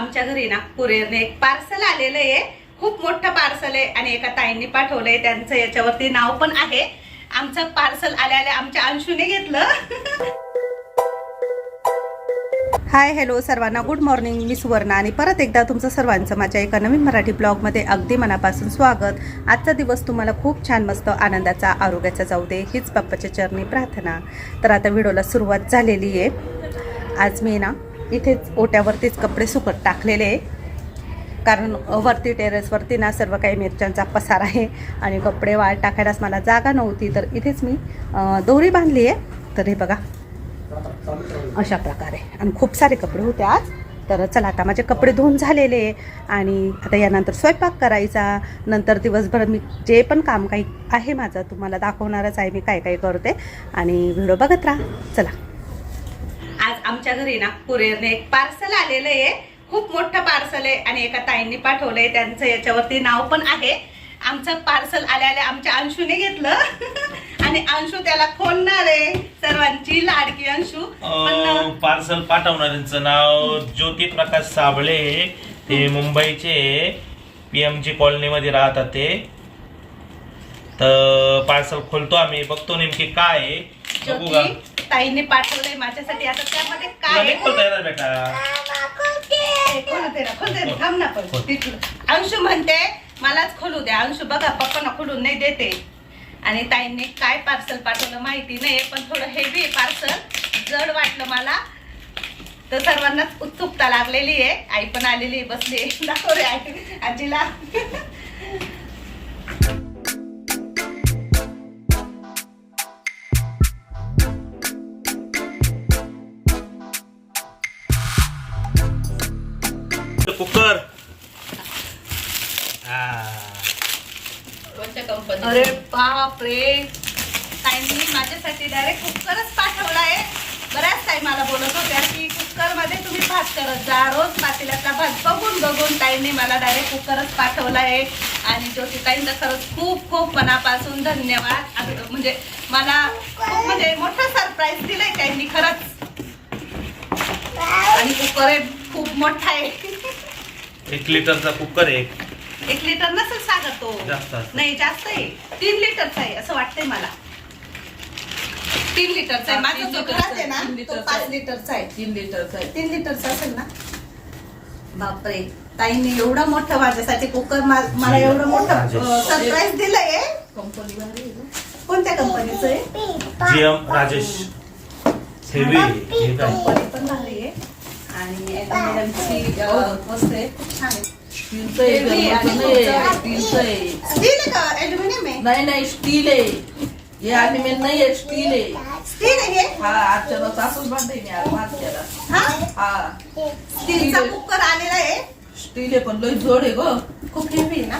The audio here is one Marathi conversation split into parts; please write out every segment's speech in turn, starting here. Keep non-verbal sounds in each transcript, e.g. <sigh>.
आमच्या घरी ना कुरिअरने एक पार्सल आलेलं आहे. खूप मोठं पार्सल आहे आणि एका ताईंनी पाठवलंय. त्यांचं याच्यावरती नाव पण आहे. आमचं पार्सल आल्या आल्या आमच्या अंशूने घेतलं. <laughs> हाय हॅलो सर्वांना. गुड मॉर्निंग मी सुवर्णा आणि परत एकदा तुमचं सर्वांचं माझ्या एका नवीन मराठी ब्लॉगमध्ये अगदी मनापासून स्वागत. आजचा दिवस तुम्हाला खूप छान मस्त आनंदाचा आरोग्याचा जाऊ दे हीच बाप्पाच्या चरणी प्रार्थना. तर आता व्हिडिओला सुरुवात झालेली आहे. आज मी ना इथेच ओट्यावरतीच कपडे सुकत टाकलेले आहे. कारण वरती टेरेसवरती ना सर्व काही मिरच्यांचा पसार आहे आणि कपडे वाळ टाकायलाच मला जागा नव्हती. तर इथेच मी दोरी बांधली आहे. तर हे बघा अशा प्रकारे. आणि खूप सारे कपडे होते आज. तर चला आता माझे कपडे धुवून झालेले आणि आता यानंतर स्वयंपाक करायचा. नंतर दिवसभर मी जे पण काम काही आहे माझं तुम्हाला दाखवणारच आहे मी काय काय करते. आणि व्हिडिओ बघत राहा. चला. आज आमच्या घरी ना कुरिअरने एक पार्सल आलेलं आहे. खूप मोठं पार्सल आहे आणि एका ताईंनी पाठवलंय. त्यांचं याच्यावरती नाव पण आहे. आमचं पार्सल आल्या आमच्या अंशूने घेतलं. <laughs> आणि अंशू त्याला खोलणार आहे. सर्वांची लाडकी अंशू. पार्सल पाठवणाऱ्यांचं नाव ज्योती प्रकाश साबळे. ते मुंबईचे पीएमजी कॉलनीमध्ये राहतात ते. तर पार्सल खोलतो आम्ही. बघतो नेमकी काय आहे. बघू का? ताईंनी पाठवलंय माझ्यासाठी. आता त्यामध्ये काय? खोलता येणार बेटा. ए, खोलू दे ना, खोलू दे ना, थांब ना पण. तिथलं. अंशू म्हणते मलाच खोलू द्या अंशू बघा पप्पांना खोलून नाही देते. आणि ताईंनी काय पार्सल पाठवलं माहिती नाही पण थोडं हेवी पार्सल जड वाटलं मला. तर सर्वांनाच उत्सुकता लागलेली आहे. आई पण आलेली आहे बसली. दाखव रे आई आजीला. कोणत्या कंपनी अरे बाप रे ताईंनी माझ्यासाठी डायरेक्ट कुकरच पाठवला आहे. बऱ्याच ताई मला बोलत होत्या की कुकरमध्ये तुम्ही भात करत जा. रोज पातेल्यातला भात बघून बघून ताईंनी मला डायरेक्ट कुकरच पाठवला आहे. आणि ज्योती ताईंचं खरंच खूप खूप मनापासून धन्यवाद. म्हणजे मला खूप म्हणजे मोठं सरप्राईज दिलंय त्यांनी खरंच. आणि कुकर खूप मोठा आहे. एक लिटरचा कुकर आहे एक. लिटर नसेल सागर तो. जास्त. नाही जास्त आहे. तीन लिटरचा आहे असं वाटतंय मला. तीन लिटरचा आहे. हा, माझा तीन जो लिटरचा आहे ना आहे, तीन तो लिटरचा पाच आहे. लिटरचा आहे. तीन लिटरचा आहे. तीन लिटरचा असेल ना? बापरे. ताईंनी एवढं मोठं माझ्यासाठी कुकर मला एवढं मोठं. सरप्राईज दिलंय. कंपनी भारी आहे ना. कोणत्या कंपनीचं आहे? जीएम राजेश. हेवी हे काय? कंपनी पण भारी आहे. आणि मॅडमची अं, वस्तू आहे. खूप छान आहे. स्टीलचं आहे, स्टीलचं आहे. स्टील आहे का? ॲल्युमिनियम आहे? नाही नाही स्टील आहे. हे अॅल्युमिनियम नाही आहे स्टील आहे. स्टील आहे हे? आजच्या सासूच मी आज भात केला. हा? हा. स्टीलचा कुकर आलेला आहे. स्टील आहे पण लई जोड आहे ग. खूप हेवी आहे ना?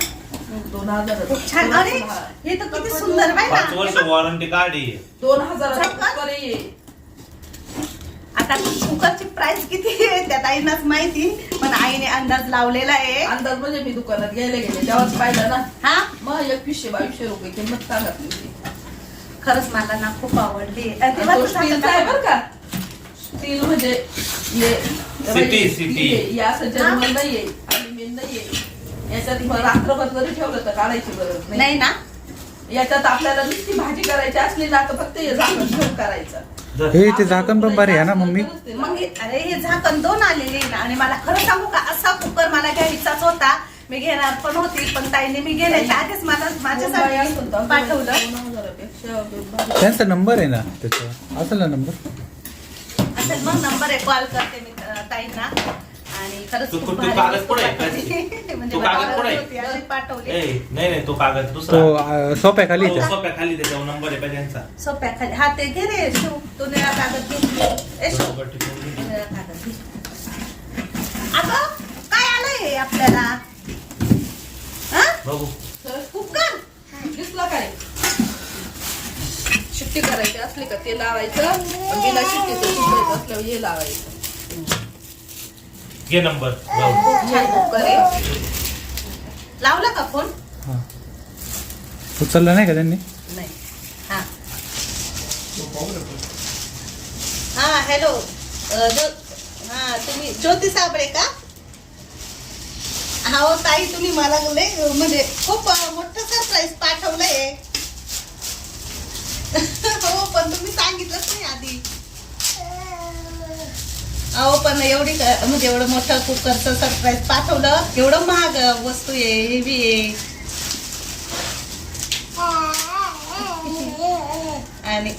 दोन हजार खूप छान. अरे हे. तर किती सुंदर पाच वर्ष वॉरंटी काढी दोन आहे. आता कुकरची प्राइस किती आहे त्या ताईंनाच माहिती पण आईने अंदाज लावलेला आहे. अंदाज म्हणजे मी दुकानात घ्यायला गेले तेव्हाच पाहिलं ना. हा? मग एकवीसशे बावीसशे रुपये किंमत सांगितली होती. खरंच मला ना खूप आवडली. अ, तेव्हा तो तू सांगत स्टीलचा आहे होता. बरं का? स्टील म्हणजे हे सिटी, सिटी. हे- हे असं जर्मन नाहीये अल्युमिनियम नाहीये याच्यात मग रात्रभर जरी ठेवलं तर काढायची गरज नाही. नाही ना? याच्यात आपल्याला नुसती भाजी करायची असली ना तर फक्त हे झाकण ठेवून करायचं. हे ते झाकण पण भारी आहे ना मम्मी? मग हे- अरे हे झाकण दोन आलेले आहे ना. आणि मला खरं सांगू का असा कुकर मला घ्यायचाच होता. मी घेणार पण होती पण ताईने मी गेल्याच्या आधीच मला माझ्यासाठी पाठवलं. त्यांचा नंबर आहे ना त्याचा. असेल ना नंबर? असेल मग नंबर आहे कॉल करते मी अ, ताईंना. आणि खरंच तू- खूप तू भारी. कागद पुढे पाठवली. <laughs> म्हणजे तू कागद पुढे. पाठवली. ए, नाही नाही तो कागद तो दुसरा अं, सोप्या खाली तो सोप्या खाली त्याच्यावर नंबर आहे त्यांचा सोप्या खाली. हा ते घे रे शिव तू निळा कागद घे. ए शिव. निळा कागद घे. अगं काय आलंय आपल्याला? हा? बघू. कुकर? दिसला काय? शिट्टी करायची असली का ते लावायचं? बिना शिट्टीचं असल्यावर हे लावायचं. घे नंबर जाऊ खूप छान कुकर आहे लावला का फोन? हा. उचलला नाही का त्यांनी? नाही. हा. हा हॅलो हा तुम्ही ज्योती साबळे का? हो ताई तुम्ही मला लय म्हणजे खूप मोठं सरप्राईज पाठवलंय. <laughs> हो पण तुम्ही सांगितलंच नाही आधी. अहो पण एवढी म्हणजे एवढं मोठं कुकरचं सरप्राईज पाठवलं. एवढं महाग वस्तू आहे हेवी आहे. आणि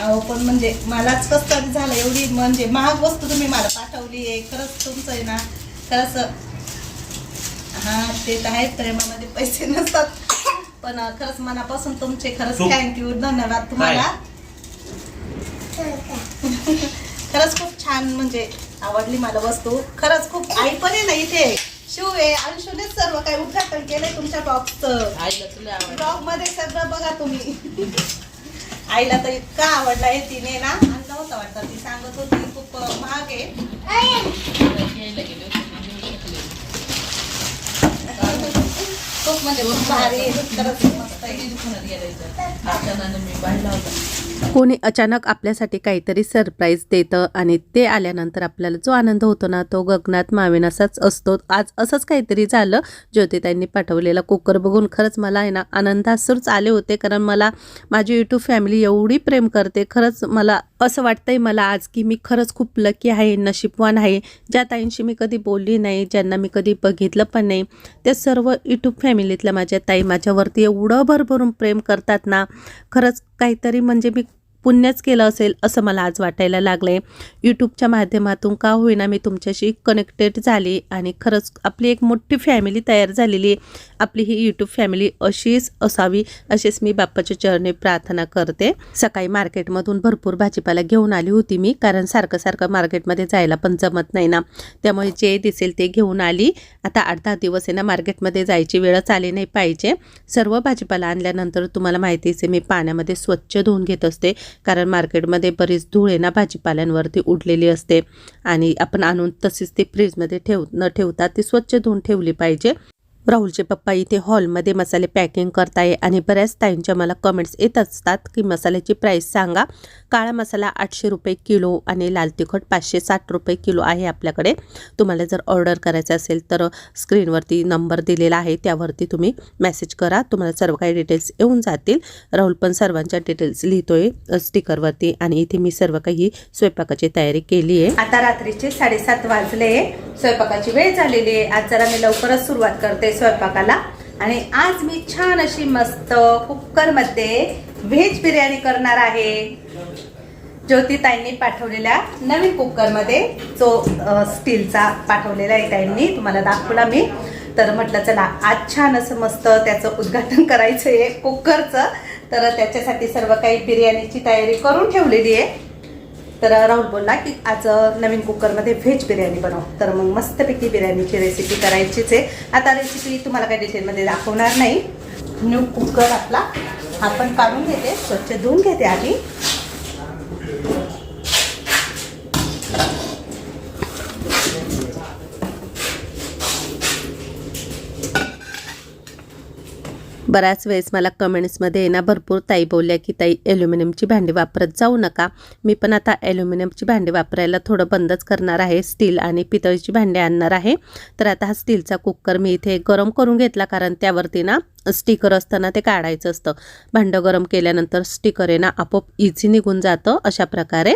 अहो पण म्हणजे मलाच कसं तरी झालं एवढी म्हणजे महाग वस्तू तुम्ही मला पाठवली आहे. खरंच तुमचं आहे ना खरंच हा ते तर आहेत प्रेमामध्ये पैसे नसतात. पण खरंच मनापासून तुमचे खरंच थँक्यू धन्यवाद तुम्हाला. छान म्हणजे आवडली मला वस्तू. खरंच खूप आई पण आहे ना इथे. शिव आहे. अंशुनेच सर्व काही उद्घाटन केलंय तुमच्या बॉक्सचं आईला तुला आवडलं. ब्लॉगमध्ये सगळं बघा तुम्ही. आईला तर इतका आवडला आहे तिने ना. आणला होता वाटतं. ती सांगत होती खूप महाग आहे. खूप म्हणजे खूप भारी आहे. खरंच मस्त आहे. दुकानात गेलायचं मी पाहिला होता कोणी अचानक आपल्यासाठी काहीतरी सरप्राईज देतं आणि ते आल्यानंतर आपल्याला जो आनंद होतो ना तो गगनात मावेनासाच असतो. आज असंच काहीतरी झालं. ज्योतिताईंनी पाठवलेला कुकर बघून खरंच मला आहे ना आनंदासूरच आले होते. कारण मला माझी यूट्यूब फॅमिली एवढी प्रेम करते. खरंच मला असं वाटतंय मला आज की मी खरंच खूप लकी आहे नशीबवान आहे. ज्या ताईंशी मी कधी बोलली नाही ज्यांना मी कधी बघितलं पण नाही त्या सर्व यूट्यूब फॅमिलीतल्या माझ्या ताई माझ्यावरती एवढं भरभरून प्रेम करतात ना. खरंच काहीतरी म्हणजे मी पुण्यच केलं असेल असं मला आज वाटायला लागलं आहे यूट्यूबच्या माध्यमातून का होईना मी तुमच्याशी कनेक्टेड झाली आणि खरंच आपली एक मोठी फॅमिली तयार झालेली आहे. आपली ही यूट्यूब फॅमिली अशीच असावी अशीच मी बाप्पाच्या चरणी प्रार्थना करते. सकाळी मार्केटमधून भरपूर भाजीपाला घेऊन आली होती मी कारण सारखं सारखं मार्केटमध्ये जायला पण जमत नाही ना. त्यामुळे जे दिसेल ते घेऊन आली. आता आठ दहा दिवस आहे ना मार्केटमध्ये जायची वेळच आली नाही पाहिजे. सर्व भाजीपाला आणल्यानंतर तुम्हाला माहितीच आहे मी पाण्यामध्ये स्वच्छ धुवून घेत असते. कारण मार्केटमध्ये बरीच धूळ आहे ना भाजीपाल्यांवरती उडलेली असते. आणि आपण आणून तशीच ती फ्रीजमध्ये ठेव न ठेवता ती स्वच्छ धुवून ठेवली पाहिजे. राहुलचे पप्पा इथे हॉलमध्ये मसाले पॅकिंग करताय आणि बऱ्याच ताईंच्या मला कमेंट्स येत असतात की मसाल्याची प्राईस सांगा. काळा मसाला आठशे रुपये किलो आणि लाल तिखट पाचशे साठ रुपये किलो आहे आपल्याकडे. तुम्हाला जर ऑर्डर करायचं असेल तर स्क्रीनवरती नंबर दिलेला आहे त्यावरती तुम्ही मेसेज करा. तुम्हाला सर्व काही डिटेल्स येऊन जातील. राहुल पण सर्वांच्या डिटेल्स लिहितोय स्टिकरवरती आणि इथे मी सर्व काही स्वयंपाकाची तयारी केली आहे आता रात्रीचे साडेसात वाजले. स्वयंपाकाची वेळ झालेली आहे. आज जरा मी लवकरच सुरुवात करते स्वयंपाकाला. आणि आज मी छान अशी मस्त कुकरमध्ये व्हेज बिर्याणी करणार आहे. ज्योतिताईंनी पाठवलेल्या नवीन कुकरमध्ये जो स्टीलचा पाठवलेला आहे ताईंनी तुम्हाला दाखवला मी. तर म्हटलं चला आज छान असं मस्त त्याचं उद्घाटन करायचं आहे कुकरचं तर त्याच्यासाठी सर्व काही बिर्याणीची तयारी करून ठेवलेली आहे. तर राहुल बोलला की आज नवीन कुकरमध्ये व्हेज बिर्याणी बनव. तर मग मस्तपैकी बिर्याणीची रेसिपी करायचीच आहे. आता रेसिपी तुम्हाला काही डिटेलमध्ये दाखवणार नाही. न्यू कुकर आपला आपण काढून घेते स्वच्छ धुवून घेते आधी. बऱ्याच वेळेस मला कमेंट्समध्ये ना भरपूर ताई बोलल्या की ताई ॲल्युमिनियमची भांडी वापरत जाऊ नका. मी पण आता ॲल्युमिनियमची भांडी वापरायला थोडं बंदच करणार आहे स्टील आणि पितळीची भांडी आणणार आहे. तर आता हा स्टीलचा कुकर मी इथे गरम करून घेतला कारण त्यावरती ना स्टिकर असताना ते काढायचं असतं. भांडं गरम केल्यानंतर स्टिकर आहे ना आपोआप इझी निघून जातं अशा प्रकारे.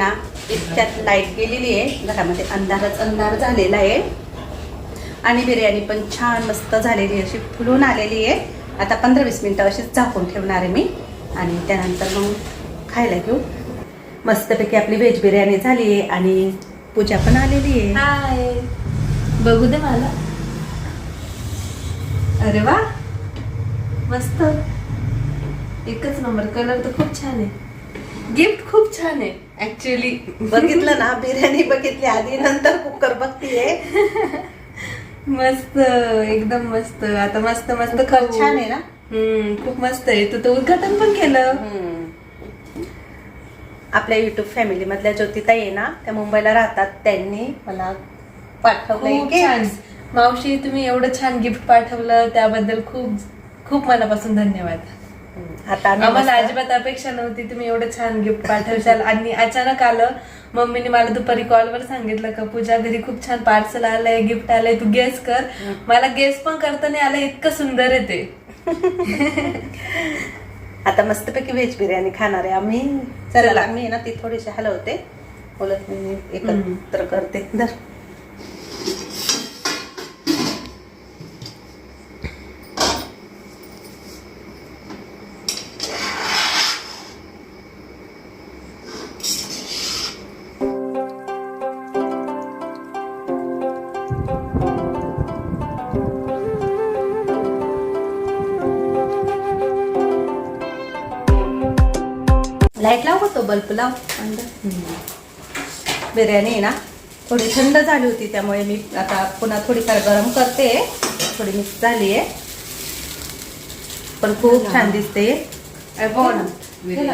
ना इतक्यात लाइट गेलेली आहे. घरामध्ये अंधारच अंधार झालेला आहे. आणि बिर्याणी पण छान मस्त झालेली अशी फुलून आलेली आहे. आता पंधरा वीस मिनटं अशीच झाकून ठेवणार आहे मी. आणि त्यानंतर मग खायला घेऊ. मस्तपैकी आपली व्हेज बिर्याणी झाली आहे आणि पूजा पण आलेली आहे. हाय बघू दे मला. अरे वा. मस्त. एकच नंबर कलर तर खूप छान आहे. गिफ्ट खूप छान आहे. ऍक्च्युली बघितलं ना बिर्याणी बघितली आधी नंतर कुकर बघतीये. <laughs> मस्त एकदम मस्त. आता मस्त मस्त खाऊ. छान आहे ना? हम्म खूप मस्त आहे. तू तर उद्घाटन पण केलं. आपल्या युट्यूब फॅमिली मधल्या ज्योतिताई आहे ना त्या मुंबईला राहतात. त्यांनी मला पाठवलंय खूप gift. छान. मावशी तुम्ही एवढं छान गिफ्ट पाठवलं. त्याबद्दल खूप खूप मनापासून धन्यवाद. आता आम्ही आम्हाला अजिबात अपेक्षा नव्हती तुम्ही एवढं छान गिफ्ट पाठवशाल. आणि अचानक आलं मम्मीने मला दुपारी कॉलवर सांगितलं का पूजा घरी खूप छान पार्सल आलंय गिफ्ट आलंय तू गेस कर. मला गेस पण करता नाही आलं इतकं सुंदर आहे ते. <laughs> आता मस्तपैकी व्हेज बिर्याणी खाणार आहे आम्ही. चला मी ना ती थोडीशी हलवते. बोलत मी एकत्र करते. धर. लाइट लाव तो बल्ब लाव. बिर्याणी ना थोडी थंड झाली होती त्यामुळे मी आता पुन्हा थोडीफार गरम करते. थोडी मिक्स झाली आहे. पण खूप छान दिसते.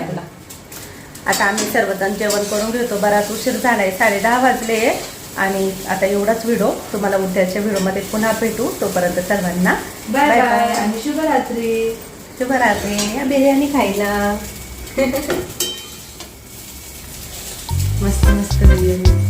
तुला. आता आम्ही सर्वजण जेवण करून घेतो. बराच उशीर झालाय साडे दहा वाजले. आणि आता एवढाच व्हिडिओ तुम्हाला उद्याच्या व्हिडिओमध्ये पुन्हा भेटू. तोपर्यंत सर्वांना बाय बाय आणि शुभरात्री. शुभरात्री. या बिर्याणी खायला. <laughs> मस्त मस्त बिर्याणी